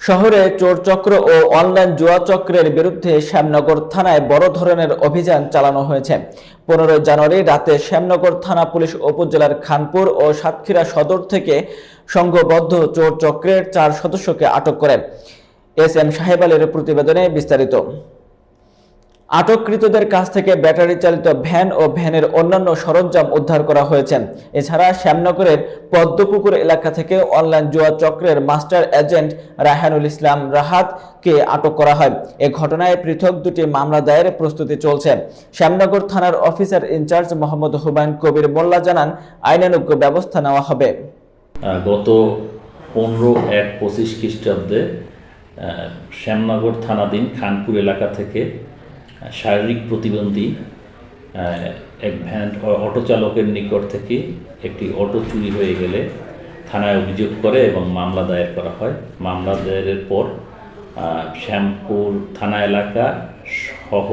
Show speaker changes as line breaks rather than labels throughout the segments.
শহরে চোরচক্র ও অনলাইন জুয়া চক্রের বিরুদ্ধে শ্যামনগর থানায় বড় ধরনের অভিযান চালানো হয়েছে। পনেরোই জানুয়ারি রাতে শ্যামনগর থানা পুলিশ উপজেলার খানপুর ও সাতক্ষীরা সদর থেকে সংঘবদ্ধ চোরচক্রের চার সদস্যকে আটক করে। এস এম সাহেব আলীর প্রতিবেদনে বিস্তারিত। আটককৃতদের কাছ থেকে ব্যাটারি চালিত ভ্যান ও ভ্যানের অন্যান্য সরঞ্জাম উদ্ধার করা হয়েছে। এছাড়া শ্যামনগরের পদ্মপুকুর এলাকা থেকে অনলাইন জুয়া চক্রের মাস্টার এজেন্ট রাহানুল ইসলাম রাহাতকে আটক করা হয়। এ ঘটনায় পৃথক দুটি মামলা দায়ের প্রস্তুতি চলছে। শ্যামনগর থানার officer in charge Mohammad Humayun Kabir Molla জানান, আইনানুগ ব্যবস্থা নেওয়া হবে।
গত পনেরো এক পঁচিশ খ্রিস্টাব্দে শ্যামনগর থানাধীন খানপুর এলাকা থেকে শারীরিক প্রতিবন্ধী এক ভ্যান অটো চালকের নিকট থেকে একটি অটো চুরি হয়ে গেলে থানায় অভিযোগ করে এবং মামলা দায়ের করা হয়। মামলা দায়েরের পর শ্যামপুর থানা এলাকা সহ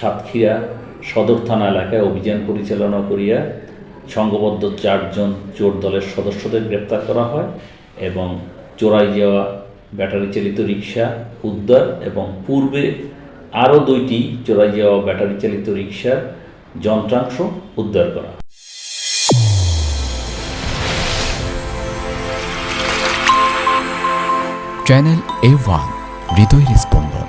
সাতক্ষীরা সদর থানা এলাকায় অভিযান পরিচালনা করিয়া সংঘবদ্ধ চারজন চোর দলের সদস্যদের গ্রেপ্তার করা হয় এবং চোরাই যাওয়া ব্যাটারি চালিত রিক্সা উদ্ধার এবং পূর্বে আরও দুইটি চোরাই যাওয়া ব্যাটারি চালিত রিক্সার যন্ত্রাংশ উদ্ধার করা।
চ্যানেল এ ওয়ান হৃদয়ের স্পন্দন।